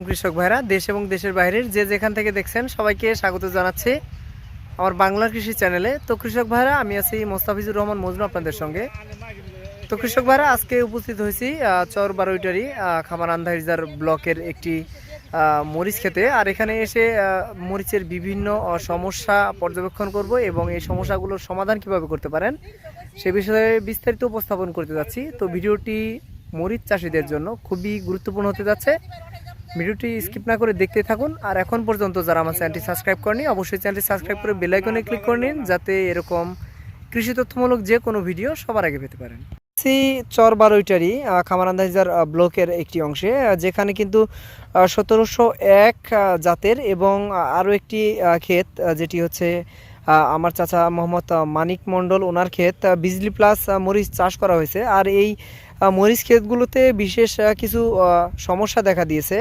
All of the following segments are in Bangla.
কৃষক ভাইরা, দেশ এবং দেশের বাইরের যে যেখান থেকে দেখছেন সবাইকে স্বাগত জানাচ্ছি আমার বাংলার কৃষি চ্যানেলে। তো কৃষক ভাইরা, আমি আছি মোস্তাফিজুর রহমান মজনু আপনাদের সঙ্গে। তো কৃষক ভাইরা, আজকে উপস্থিত হয়েছি চর বারোইটারি খামার আন্দাহিজার ব্লকের একটি মরিচ খেতে। আর এখানে এসে মরিচের বিভিন্ন সমস্যা পর্যবেক্ষণ করব এবং এই সমস্যাগুলোর সমাধান কীভাবে করতে পারেন সে বিষয়ে বিস্তারিত উপস্থাপন করতে যাচ্ছি। তো ভিডিওটি মরিচ চাষিদের জন্য খুবই গুরুত্বপূর্ণ হতে যাচ্ছে। ভিডিওটি স্কিপ না করে দেখতে থাকুন। আর এখন পর্যন্ত যারা আমার চ্যানেলটি সাবস্ক্রাইব করেনি অবশ্যই চ্যানেলটি সাবস্ক্রাইব করে বেল আইকনে ক্লিক করে নিন, যাতে এরকম কৃষি তথ্যমূলক যে কোনো ভিডিও সবার আগে পেতে পারেন। সি চর বারোইটারি খামারান্দাহিজার ব্লকের একটি অংশে যেখানে কিন্তু সতেরোশো এক জাতের এবং আরও একটি ক্ষেত যেটি হচ্ছে আমার চাচা মোহাম্মদ মানিক মণ্ডল ওনার ক্ষেত বিজলি প্লাস মরিচ চাষ করা হয়েছে। আর এই মরিচ ক্ষেতগুলোতে বিশেষ কিছু সমস্যা দেখা দিয়েছে।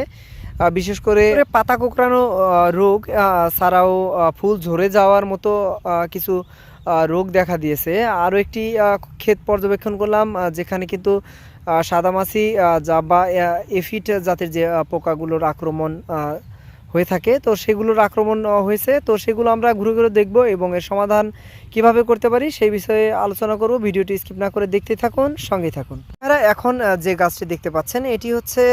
বিশেষ করে পাতা কোঁকড়ানো রোগ ছাড়াও ফুল ঝরে যাওয়ার মতো কিছু রোগ দেখা দিয়েছে। আরও একটি ক্ষেত পর্যবেক্ষণ করলাম যেখানে কিন্তু সাদামাছি আহ, যা বা এফিট জাতের যে পোকাগুলোর আক্রমণ হয়ে থাকে। তো সেগুলোর আক্রমণ হয়েছে। তো সেগুলো আমরা ঘুরে ঘুরে দেখব এবং এর সমাধান কীভাবে করতে পারি সেই বিষয়ে আলোচনা করব। ভিডিওটি স্কিপ না করে দেখতে থাকুন, সঙ্গেই থাকুন। আপনারা এখন যে গাছটি দেখতে পাচ্ছেন, এটি হচ্ছে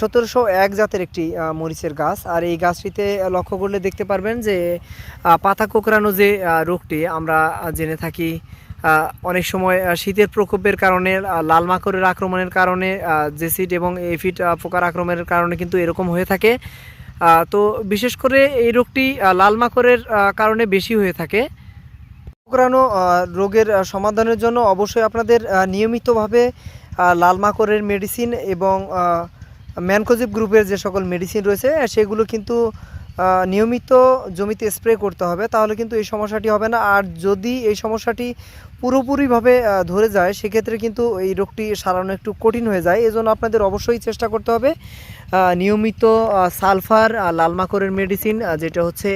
সতেরোশো এক জাতের একটি মরিচের গাছ। আর এই গাছটিতে লক্ষ্য করলে দেখতে পারবেন যে পাতা কোঁকড়ানো যে রোগটি, আমরা জেনে থাকি অনেক সময় শীতের প্রকোপের কারণে লাল মাকড়ের আক্রমণের কারণে জেসিড এবং এফিড পোকার আক্রমণের কারণে কিন্তু এরকম হয়ে থাকে। তো বিশেষ করে এই রোগটি লাল মাকড়ের কারণে বেশি হয়ে থাকে। পোকরানো রোগের সমাধানের জন্য অবশ্যই আপনাদের নিয়মিতভাবে লাল মাকড়ের মেডিসিন এবং ম্যানকোজিভ গ্রুপের যে সকল মেডিসিন রয়েছে, সেগুলো কিন্তু নিয়মিত জমিতে স্প্রে করতে হবে, তাহলে কিন্তু এই সমস্যাটি হবে না। আর যদি এই সমস্যাটি পুরোপুরিভাবে ধরে যায়, সেক্ষেত্রে কিন্তু এই রোগটি সারানো একটু কঠিন হয়ে যায়। এজন্য আপনাদের অবশ্যই চেষ্টা করতে হবে নিয়মিত সালফার লাল মাকড়ের মেডিসিন যেটা হচ্ছে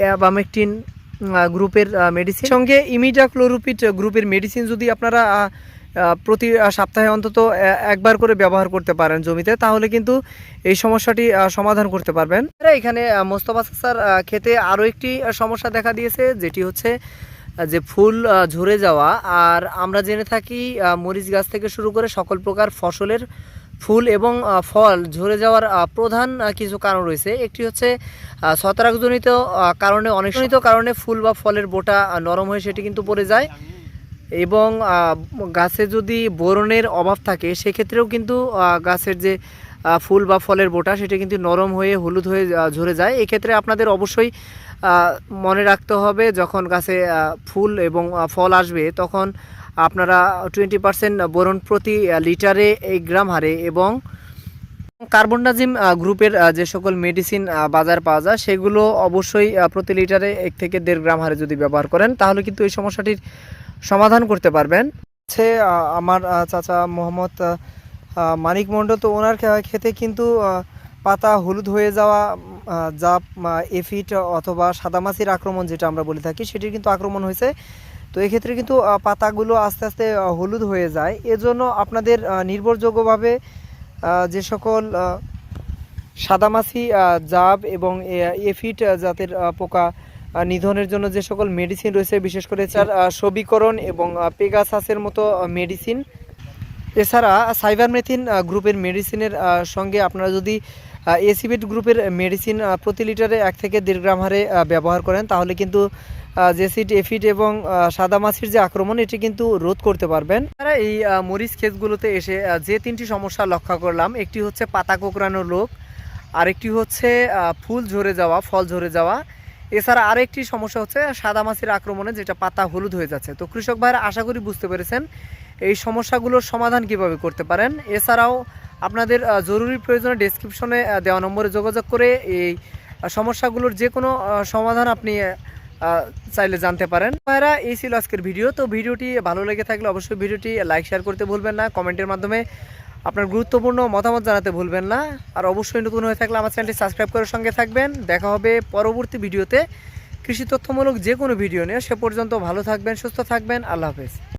অ্যাবামেকটিন গ্রুপের মেডিসিন সঙ্গে ইমিডা ক্লোরোপিড গ্রুপের মেডিসিন যদি আপনারা প্রতি সপ্তাহে অন্তত একবার করে ব্যবহার করতে পারেন জমিতে, তাহলে কিন্তু এই সমস্যাটি সমাধান করতে পারবেন। এখানে মোস্তফা স্যার খেতে আরও একটি সমস্যা দেখা দিয়েছে, যেটি হচ্ছে যে ফুল ঝরে যাওয়া, আর আমরা জেনে থাকি মরিচ গাছ থেকে শুরু করে সকল প্রকার ফসলের ফুল এবং ফল ঝরে যাওয়ার প্রধান কিছু কারণ রয়েছে। একটি হচ্ছে ছত্রাকজনিত কারণে অনেক কারণে ফুল বা ফলের বোটা নরম হয়ে সেটি কিন্তু পড়ে যায়। এবং গাছে যদি বোরনের অভাব থাকে, সেক্ষেত্রেও কিন্তু গাছের যে ফুল বা ফলের বোটা, সেটা কিন্তু নরম হয়ে, হলুদ হয়ে ঝরে যায়। এক্ষেত্রে আপনাদের অবশ্যই মনে রাখতে হবে, যখন গাছে ফুল এবং ফল আসবে, তখন আপনারা টোয়েন্টি পার্সেন্ট বোরন প্রতি লিটারে এক গ্রাম হারে এবং কার্বনডাজিম গ্রুপের যে সকল মেডিসিন বাজার পাওয়া যায়, সেগুলো অবশ্যই প্রতি লিটারে এক থেকে দেড় গ্রাম হারে যদি ব্যবহার করেন, তাহলে কিন্তু এই সমস্যাটির সমাধান করতে পারবেন। হচ্ছে আমার চাচা মোহাম্মদ মানিক মণ্ডল তো ওনার খেতে কিন্তু পাতা হলুদ হয়ে যাওয়া যা এফিট অথবা সাদামাছির আক্রমণ যেটা আমরা বলে থাকি, সেটির কিন্তু আক্রমণ হয়েছে। তো এক্ষেত্রে কিন্তু পাতাগুলো আস্তে আস্তে হলুদ হয়ে যায়। এজন্য আপনাদের নির্ভরযোগ্যভাবে যে সকল সাদামাছি জাব এবং এফিট জাতের পোকা নিধনের জন্য যে সকল মেডিসিন রয়েছে বিশেষ করে তার সবিকরণ এবং পেগাসাসের মতো মেডিসিন এছাড়া সাইবারমেথিন গ্রুপের মেডিসিনের সঙ্গে আপনারা যদি এসিবিট গ্রুপের মেডিসিন প্রতি লিটারে এক থেকে দেড় গ্রাম হারে ব্যবহার করেন তাহলে কিন্তু জেসিড এফিড এবং আহ, সাদামাছির যে আক্রমণ এটি কিন্তু রোধ করতে পারবেন। তারা এই মরিচ ক্ষেতগুলোতে এসে যে তিনটি সমস্যা লক্ষ্য করলাম একটি হচ্ছে পাতা কোঁকড়ানোর রোগ আরেকটি হচ্ছে ফুল ঝরে যাওয়া ফল ঝরে যাওয়া। এছাড়া আরও আরেকটি সমস্যা হচ্ছে সাদামাছির আক্রমণে যেটা পাতা হলুদ হয়ে যাচ্ছে। তো কৃষক ভাইরা, আশা করি বুঝতে পেরেছেন এই সমস্যাগুলোর সমাধান কীভাবে করতে পারেন। এছাড়াও আপনাদের জরুরি প্রয়োজনে ডেসক্রিপশনে দেওয়া নম্বরে যোগাযোগ করে এই সমস্যাগুলোর যে কোনো সমাধান আপনি চাইলে জানতে পারেন। ভাইরা, এই ছিল আজকের ভিডিও। তো ভিডিওটি ভালো লেগে থাকলে অবশ্যই ভিডিওটি লাইক শেয়ার করতে ভুলবেন না। কমেন্টের মাধ্যমে আপনার গুরুত্বপূর্ণ মতামত জানাতে ভুলবেন না। আর অবশ্যই নতুন হয়ে থাকলে আমার চ্যানেলটি সাবস্ক্রাইব করার সঙ্গে থাকবেন। দেখা হবে পরবর্তী ভিডিওতে। কৃষি তথ্যমূলক যে কোনো ভিডিও নিয়ে সে পর্যন্ত ভালো থাকবেন, সুস্থ থাকবেন। আল্লাহ হাফেজ।